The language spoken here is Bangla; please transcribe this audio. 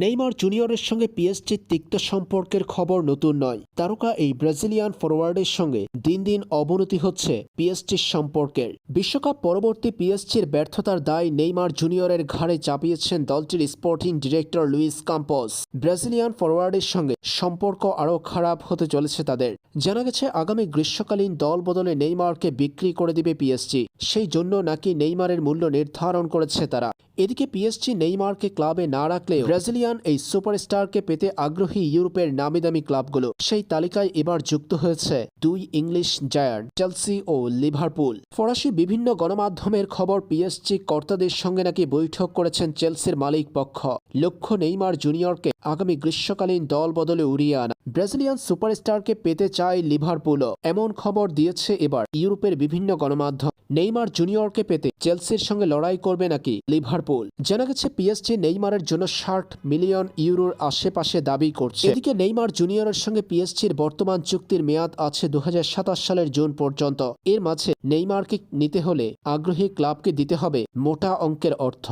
নেইমার জুনিয়রের সঙ্গে পিএসজির তিক্ত সম্পর্কের খবর নতুন নয়। তারকা এই ব্রাজিলিয়ান ফরওয়ার্ডের সঙ্গে দিন দিন অবনতি হচ্ছে পিএসজির সম্পর্কের। বিশ্বকাপ পরবর্তী পিএসজির ব্যর্থতার দায় নেইমার জুনিয়রের ঘাড়ে চাপিয়েছেন দলটির sporting director Luis Campos. Brazilian ফরওয়ার্ডের সঙ্গে সম্পর্ক আরও খারাপ হতে চলেছে তাদের। জানা গেছে, আগামী গ্রীষ্মকালীন দল বদলে নেইমারকে বিক্রি করে দিবে পিএসজি সেই জন্য নাকি নেইমারের মূল্য নির্ধারণ করেছে তারা। এদিকে পিএসজি নেইমারকে ক্লাবে না রাখলেও ব্রাজিলিয়ান এই সুপারস্টারকে পেতে আগ্রহী ইউরোপের নামিদামি ক্লাবগুলো সেই তালিকায় এবার যুক্ত হয়েছে দুই ইংলিশ জায়ান্ট, চেলসি ও লিভারপুল। ফরাসি বিভিন্ন গণমাধ্যমের খবর পিএসজি কর্তাদের সঙ্গে নাকি বৈঠক করেছেন চেলসির মালিক পক্ষ। লক্ষ্য নেইমার জুনিয়রকে আগামী গ্রীষ্মকালীন দল বদলে উড়িয়ে আনা। ব্রাজিলিয়ান সুপারস্টারকে পেতে চায় লিভারপুলও। এমন খবর দিয়েছে এবার ইউরোপের বিভিন্ন গণমাধ্যম। নেইমার জুনিয়রকে পেতে চেলসির সঙ্গে লড়াই করবে নাকি লিভারপুল? জানা গেছে, পিএসজি নেইমারের জন্য ষাট মিলিয়ন ইউরোর আশেপাশে দাবি করছে। এদিকে নেইমার জুনিয়রের সঙ্গে পিএসজির বর্তমান চুক্তির মেয়াদ আছে দু হাজার সাতাশ সালের জুন পর্যন্ত। এর মাঝে নেইমারকে নিতে হলে আগ্রহী ক্লাবকে দিতে হবে মোটা অঙ্কের অর্থ।